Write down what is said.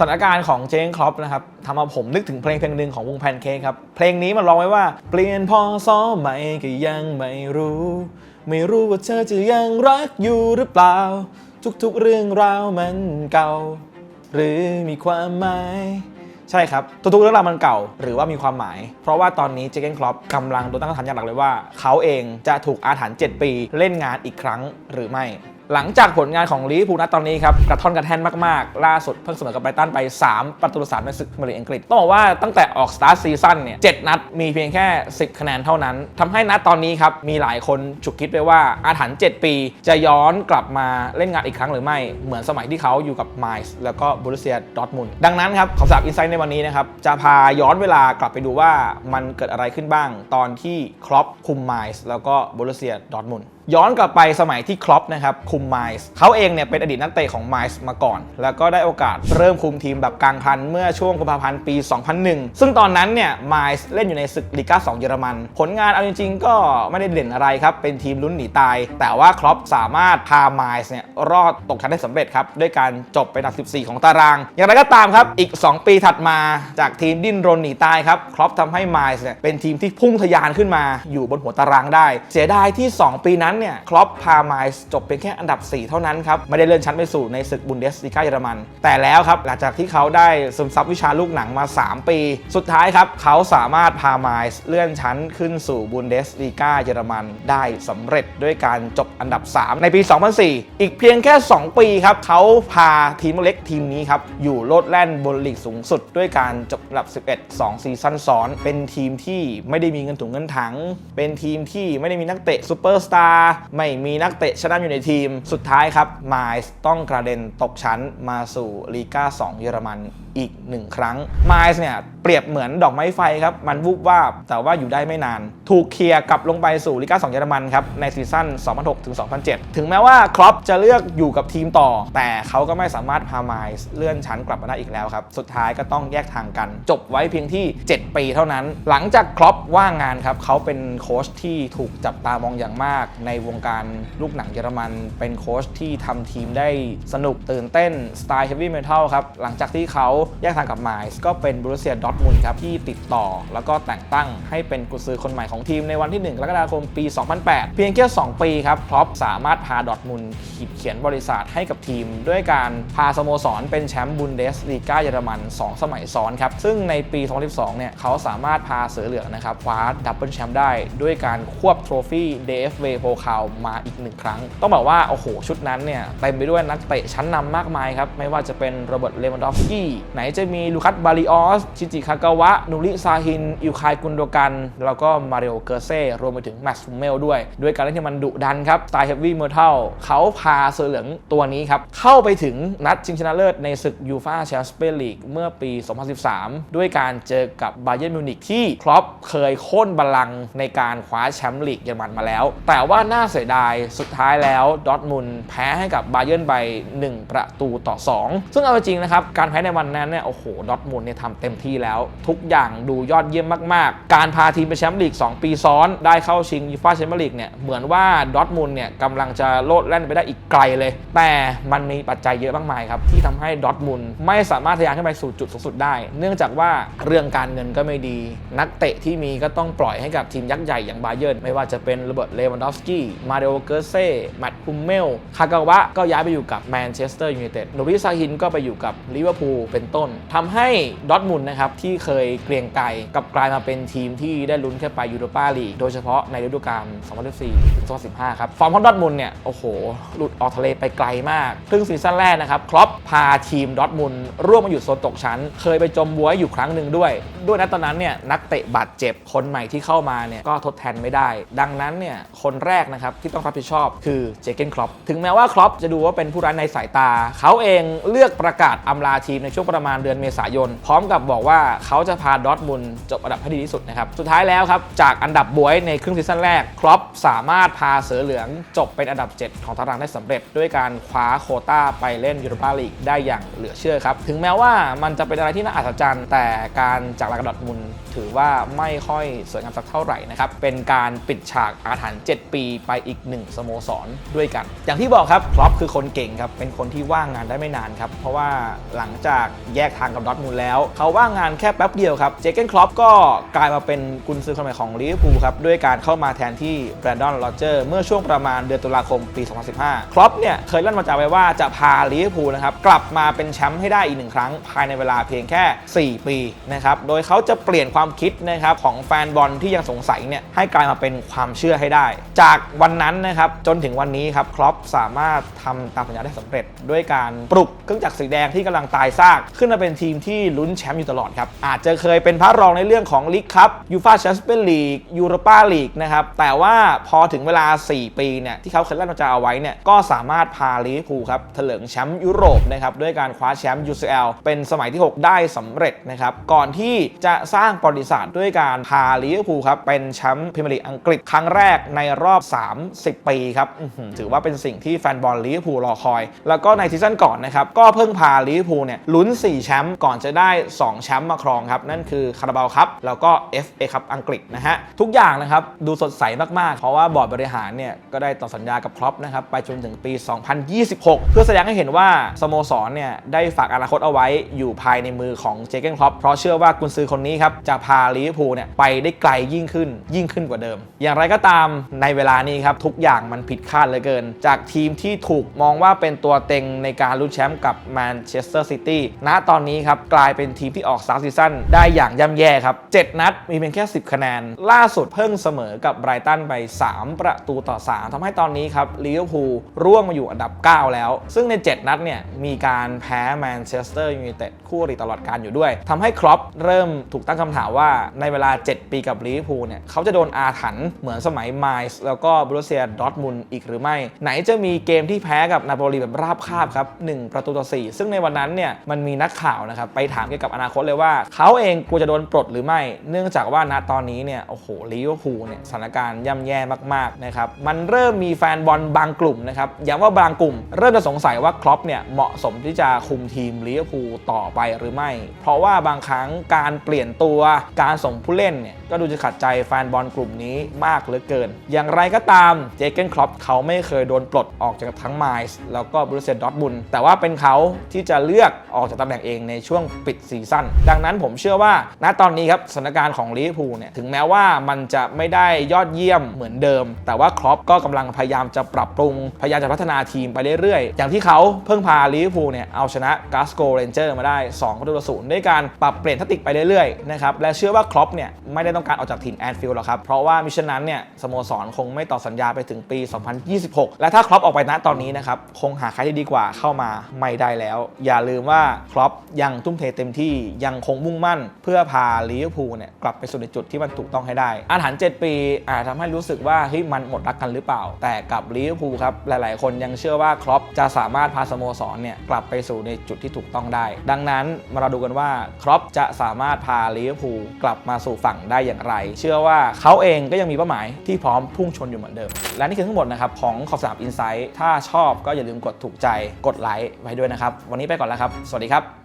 สถานการณ์ของเจงครอปนะครับทำเอาผมนึกถึงเพลงเพลงหนึ่งของวงแพนเค้กครับ เพลงนี้มันร้องไว้ว่า เปลี่ยนพอซ้อใหม่ก็ยังไม่รู้ ไม่รู้ว่าเธอจะยังรักอยู่หรือเปล่า ทุกๆเรื่องราวมันเก่า หรือมีความหมายใช่ครับ ทุกๆเรื่องราวมันเก่าหรือว่ามีความหมาย เพราะว่าตอนนี้เจเกนครอปกำลังโดนตั้งคำถามอย่างหลักเลยว่า เขาเองจะถูกอาถรรพ์7ปีเล่นงานอีกครั้งหรือไม่ หลังจากผลงานของลีเวอร์พูลณตอนนี้ครับกระท่อนกระแท่นมากๆ ล่าสุดเพิ่งเสมอกับไบรตันไป 3 ประตูสามในศึกพรีเมียร์ลีกอังกฤษต้องบอกว่าตั้งแต่ออกสตาร์ทซีซั่นเนี่ยเนัดมีเพียงแค่ 10 คะแนนเท่านั้นทำให้นัดตอนนี้ครับมีหลายคนฉุกคิดไปว่าอาถรรพ์7 ปี จะย้อนกลับมาเล่นงานอีกครั้งหรือไม่เหมือนสมัยที่เขาอยู่กับไมล์แล้วก็บูรุเซียดอทมุนดังนั้นครับขอสาบอินไซต์ในวันนี้นะครับจะพาย้อนเวลากลับไปดูว่ามันเกิดอะไรขึ้นบ้าง ตอนที่ครอปคุมไมล์แล้วก็บูรุเซียดอทมุน ย้อนกลับไปสมัยที่ครอปนะครับคุมไมล์เขาเองเนี่ยเป็นอดีตนักเตะของไมล์มาก่อน แล้วก็ได้โอกาสเริ่มคุมทีมแบบกลางคันเมื่อช่วงกุมภาพันธ์ปี 2001 ซึ่งตอนนั้นเนี่ยไมล์เล่นอยู่ในศึกลีกา2 เยอรมัน ผลงานเอาจริงๆ ก็ไม่ได้เด่นอะไรครับ เป็นทีมลุ้นหนีตาย แต่ว่าครอปสามารถพาไมล์เนี่ยรอดตกชั้นได้สำเร็จครับ ด้วยการจบเป็นอันดับ 14 ของตาราง อย่างไรก็ตามครับอีก 2 ปีถัดมาจากทีมดิ้นรนหนีตายครับครอปทำให้ไมล์เนี่ยเป็นทีมที่พุ่งทะยานขึ้นมาอยู่บนหัวตารางได้ เสียดายที่ 2 ปีนั้นเนี่ยครอปพาไมล์จบเป็นแค่อันดับ 4 เท่านั้นครับไม่ได้เลื่อนชั้นไปสู่ในศึกบุนเดสลีกาเยอรมัน แต่แล้วครับหลังจากที่เขาได้ซึมซับวิชาลูกหนังมา 3 ปี สุดท้ายครับเขาสามารถพาไมล์เลื่อนชั้นขึ้นสู่บุนเดสลีกาเยอรมันได้สำเร็จด้วยการจบอันดับ 3 ในปี 2004 อีกเพียงแค่ 2 ปีครับเขาพาทีมเล็กทีมนี้ครับอยู่โลดแล่นบนลีกสูงสุด ด้วยการจบอันดับ 11 2 ซีซั่นซ้อน เป็นทีมที่ไม่ได้มีเงินถุงเงินถัง เป็นทีมที่ไม่ได้มีนักเตะซูเปอร์สตาร์ไม่มีนักเตะชั้นนำอยู่ในทีม สุดท้ายครับไมล์ต้องกระเด็นตกชั้นมาสู่ลีกา2 เยอรมันอีกหนึ่งครั้งไมล์เนี่ยเปรียบเหมือนดอกไม้ไฟครับ มันวูบวาบ แต่ว่าอยู่ได้ไม่นาน ถูกเคลียร์กลับลงไปสู่ลีกา2 เยอรมันครับ ในซีซั่น 2006 ถึง 2007 ถึงแม้ว่าครอปจะเลือกอยู่กับทีมต่อ แต่เขาก็ไม่สามารถพาไมล์เลื่อนชั้นกลับมาได้อีกแล้วครับ สุดท้ายก็ต้องแยกทางกัน จบไว้เพียงที่ 7 ปีเท่านั้น หลังจากครอปว่างงานครับ เขาเป็นโค้ชที่ถูกจับตามองอย่างมากในวงการลูกหนังเยอรมันเป็นโค้ชที่ทำทีมได้สนุกตื่นเต้น สไตล์เฮฟวี่เมทัลครับ หลังจากที่เขาแยกทางกับไมล์ก็เป็นบรูเซียดอทมุนครับ ที่ติดต่อแล้วก็แต่งตั้งให้เป็นกุญซือคนใหม่ของทีมในวันที่ 1 กรกฎาคมปี 2008 เพียงแค่ 2 ปีครับครอปสามารถพาดอทมุนขีดเขียนบริษัทให้กับทีม ด้วยการพาสโมสรเป็นแชมป์บุนเดสลีกาเยอรมัน 2 สมัยซ้อนครับซึ่งในปี 2012 เนี่ยเขาสามารถพาเสือเหลืองนะครับคว้าดับเบิลแชมป์ได้ด้วยการควบโทรฟี่ DFB โพคาวมาอีกหนึ่งครั้ง ต้องบอกว่าโอ้โหชุดนั้นเนี่ยเต็มไปด้วยนักเตะชั้นนำมากมายครับ ไม่ว่าจะเป็นโรเบิร์ตเลวันดอฟสกี้ไหนจะมีลูคัสบาริออส ชิจิคากาวะ นูริซาฮิน อิวคายกุนโดกัน แล้วก็มาริโอเกอร์เซ่ รวมไปถึงแมตต์ฟูเมลด้วย ด้วยการเล่นที่มันดุดันครับสไตล์เฮฟวี่เมทัลเขาพาเสือเหลืองตัวนี้ครับ เข้าไปถึงนัดชิงชนะเลิศในศึกยูฟาแชมเปี้ยนลีกเมื่อปี 2013 ด้วยการเจอกับบาเยิร์นมิวนิกที่ครอปเคยโค่นบัลลังก์ในการคว้าแชมป์ลีกเยอรมันมาแล้ว แต่ว่าน่าเสียดายสุดท้ายแล้วดอทมุนแพ้ให้กับบาเยิร์นไป 1 ประตูต่อ 2 ซึ่งเอาจริงนะครับ การแพ้ในวันนั้นเนี่ยโอ้โหดอทมุนเนี่ยทำเต็มที่แล้ว ทุกอย่างดูยอดเยี่ยมมาก ๆ การพาทีมไปแชมป์ลีก 2 ปีซ้อนได้เข้าชิงยูฟ่าแชมเปี้ยนลีกเนี่ยเหมือนว่าดอทมุนเนี่ยกำลังจะโลดแล่นไปได้อีกไกลเลย แต่มันมีปัจจัยเยอะมากมายครับที่ทำให้ดอทมุนไม่สามารถทะยานขึ้นไปสู่จุดสูงสุดได้ เนื่องจากว่าเรื่องการเงินก็ไม่ดี นักเตะที่มีก็ต้องปล่อยให้กับทีมยักษ์ใหญ่อย่างบาเยิร์นไม่ว่าจะเป็นโรเบิร์ตเลวันดอฟสกีมาริโอเกอร์เซ่แมตต์พุมเมลคากาวะก็ย้ายไปอยู่กับแมนเชสเตอร์ยูไนเต็ดโนริซาฮินก็ไปอยู่กับลิเวอร์พูลเป็นต้นทำให้ดอทมุนนะครับที่เคยเกรียงไกรกับกลายมาเป็นทีมที่ได้ลุ้นแค่ไปยูโรปาลีกโดยเฉพาะในฤดูกาล 2014ถึง2015 ครับฟอร์มของดอทมุนเนี่ย โอ้โห หลุดออกทะเลไปไกลมาก ครึ่งซีซั่นแรกนะครับ ครอปพาทีมดอทมุนร่วมมาอยู่โซนตกชั้น เคยไปจมบัวอยู่ครั้งหนึ่งด้วย ด้วยนะตอนนั้นเนี่ยนักเตะบาดเจ็บคนใหม่ที่เข้ามาเนี่ยก็ทดแทนไม่ได้ ดังนั้นเนี่ยคนแรกนะครับที่ต้องรับผิดชอบคือเจเกนครอปถึงแม้ว่าครอปจะดูว่าเป็นผู้ร้ายในสายตา เขาเองเลือกประกาศอำลาทีมในช่วงประมาณเดือนเมษายน พร้อมกับบอกว่าเขาจะพาดอทมุนจบอันดับให้ดีที่สุดนะครับสุดท้ายแล้วครับจากอันดับบวยในครึ่งซีซั่นแรกครอปสามารถพาเสือเหลืองจบเป็นอันดับ 7 ของตารางได้สำเร็จ ด้วยการคว้าโคต้าไปเล่นยูโรปาลีกได้อย่างเหลือเชื่อครับถึงแม้ว่ามันจะเป็นอะไรที่น่าอัศจรรย์ แต่การจากลากดอดมุนถือว่าไม่ค่อยสวยงามสักเท่าไหร่นะครับเป็นการปิดฉากอาถรรพ์7ปีไปอีกหนึ่งสโมสรด้วยกัน อย่างที่บอกครับครอปคือคนเก่งครับ เป็นคนที่ว่างงานได้ไม่นานครับ เพราะว่าหลังจากแยกทางกับดอทมูลแล้ว เขาว่างงานแค่แป๊บเดียวครับ เจเกนครอปก็กลายมาเป็นกุนซือคนใหม่ของลิเวอร์พูลครับ ด้วยการเข้ามาแทนที่แบรนดอนโรเจอร์เมื่อช่วงประมาณเดือนตุลาคมปี 2015ครอปเนี่ยเคยลั่นวาจาไว้ว่าจะพาลิเวอร์พูลนะครับกลับมาเป็นแชมป์ให้ได้อีกหนึ่งครั้ง ภายในเวลาเพียงแค่ 4 ปีนะครับ โดยเขาจะเปลี่ยนความคิดนะครับของแฟนบอลที่ยังสงสัยเนี่ยให้กลายมาเป็นความเชื่อให้ได้ จากวันนั้นนะครับจนถึงวันนี้ครับครอปสามารถทำตามสัญญาได้สำเร็จ ด้วยการปลุกเครื่องจักรสีแดงที่กำลังตายซากขึ้นมาเป็นทีมที่ลุ้นแชมป์อยู่ตลอดครับอาจจะเคยเป็นพระรองในเรื่องของลีกคัพยูฟาแชมเปี้ยนลีกยูโรปาลีกนะครับแต่ว่าพอถึงเวลา 4 ปีเนี่ยที่เขาเคยลั่นวาจาเอาไว้เนี่ยก็สามารถพาลิเวอร์พูลครับเถลิงแชมป์ยุโรปนะครับด้วยการคว้าแชมป์ UCL เป็นสมัยที่ 6 ได้สำเร็จนะครับก่อนที่จะสร้างประวัติศาสตร์ด้วยการพาลิเวอร์พูลครับเป็นแชมป์พรีเมียร์ลีกอังกฤษครั้งแรกในรอบ30 ปีครับถือว่าเป็นสิ่งที่แฟนบอลลิเวอร์พูลรอคอย แล้วก็ในซีซั่นก่อนนะครับ ก็เพิ่งพาลิเวอร์พูลเนี่ยลุ้น 4 แชมป์ก่อนจะได้ 2 แชมป์มาครองครับ นั่นคือคาราบาวครับแล้วก็ FA ครับอังกฤษนะฮะ ทุกอย่างนะครับ ดูสดใสมาก ๆ เพราะว่าบอร์ดบริหารเนี่ย ก็ได้ต่อสัญญากับครอปนะครับ ไปจนถึงปี 2026 เพื่อแสดงให้เห็นว่า สโมสรเนี่ย ได้ฝากอนาคตเอาไว้อยู่ภายในมือของเจเกนครอปเพราะเชื่อว่ากุนซือคนนี้ครับจะพาลิเวอร์พูลเนี่ยไปได้ไกลยิ่งขึ้นยิ่งขึ้นกว่าเดิม อย่างไรก็ตามในเวลานี้ครับทุกอย่างมันผิดคาดเหลือเกิน จากทีมที่ถูกมองว่าเป็นตัวเต็งในการลุ้นแชมป์กับแมนเชสเตอร์ซิตี้ณตอนนี้ครับกลายเป็นทีมที่ออกซาซีซั่นได้อย่างย่ำแย่ครับ 7 นัดมีเพียงแค่ 10 คะแนน ล่าสุดเพิ่งเสมอกับไบรตันไป 3 ประตูต่อ 3ทำให้ตอนนี้ครับลิเวอร์พูลร่วงมาอยู่อันดับ 9 แล้ว ซึ่งใน 7 นัดเนี่ยมีการแพ้แมนเชสเตอร์ยูไนเต็ดคู่อริตลอดการอยู่ด้วยทำให้ครอปเริ่มถูกตั้งคำถามว่าในเวลา 7 ปีกับลิเวอร์พูลเนี่ยเขาจะโดนอาถรรพ์เหมือนสมัยไมล์แล้วก็บรูเซียดอทมุนอีกหรือไม่ ไหนจะมีเกมที่แพ้กับนาโปลีแบบราบคาบครับ1ประตูต่อ 4 ซึ่งในวันนั้นเนี่ยมันมีนักข่าวนะครับไปถามเกี่ยวกับอนาคตเลยว่า เขาเองกลัวจะโดนปลดหรือไม่ เนื่องจากว่าณตอนนี้เนี่ยโอ้โหลิเวอร์พูลเนี่ยสถานการณ์ย่ำแย่มากๆนะครับมันเริ่มมีแฟนบอลบางกลุ่มนะครับย้ำว่าบางกลุ่ม เริ่มจะสงสัยว่าครอปเนี่ยเหมาะสมที่จะคุมทีมลิเวอร์พูลต่อไปหรือไม่ เพราะว่าบางครั้งการเปลี่ยนตัวการส่งผู้เล่นเนี่ยก็ดูจะขัดใจแฟนบอลกลุ่มนี้มากเหลือเกิน อย่างไรก็ตามเจเกนครอปเขาไม่เคยโดนปลดออกจากทั้งไมล์แล้วก็บรูเซียดอร์ทมุนแต่ว่าเป็นเขาที่จะเลือกออกจากตำแหน่งเองในช่วงปิดซีซั่นดังนั้นผมเชื่อว่า ณตอนนี้ครับสถานการณ์ของลิเวอร์พูลเนี่ยถึงแม้ว่ามันจะไม่ได้ยอดเยี่ยมเหมือนเดิม แต่ว่าครอปก็กำลังพยายามจะปรับปรุง พยายามจะพัฒนาทีมไปเรื่อยๆ อย่างที่เขาเพิ่งพาลิเวอร์พูลเนี่ยเอาชนะกาสโกเรนเจอร์มาได้2ประตูต่อศูนย์ด้วยการปรับเปลี่ยนทัคติกไปเรื่อยๆนะครับและเชื่อว่าครอปเนี่ยไม่ได้ต้องการออกจากถิ่นแอนฟิลด์หรอกครับเพราะว่ามิฉะนั้นเนี่ยสโมสรคงไม่ต่อสัญญาไปถึงปี 2026 และถ้าครอปออกไปณตอนนี้นะครับ คงหาใครที่ดีกว่าเข้ามาไม่ได้แล้ว อย่าลืมว่าครอปยังทุ่มเทเต็มที่ยังคงมุ่งมั่น เพื่อพาลิเวอร์พูลเนี่ยกลับไปสู่ในจุดที่มันถูกต้องให้ได้ อาถรรพ์7ปีอาจทำให้รู้สึกว่าเฮ้ยมันหมดรักกันหรือเปล่า แต่กับลิเวอร์พูลครับหลาย ๆ คนยังเชื่อว่าครอปจะสามารถพาสโมสรเนี่ยกลับไปสู่ในจุดที่ถูกต้องได้ ดังนั้นมาเราดูกันว่าครอปจะสามารถพาลิเวอร์พูลกลับมาสู่ฝั่งได้อย่างไร เชื่อว่าเขาเองก็ยังมีเป้าหมายที่พร้อมพุ่งชนอยู่เหมือนเดิม และนี่คือทั้งหมดนะครับของขอบสนามอินไซต์ถ้าชอบก็อย่าลืมกดถูกใจกดไลค์ไว้ด้วยนะครับ วันนี้ไปก่อนแล้วครับ สวัสดีครับ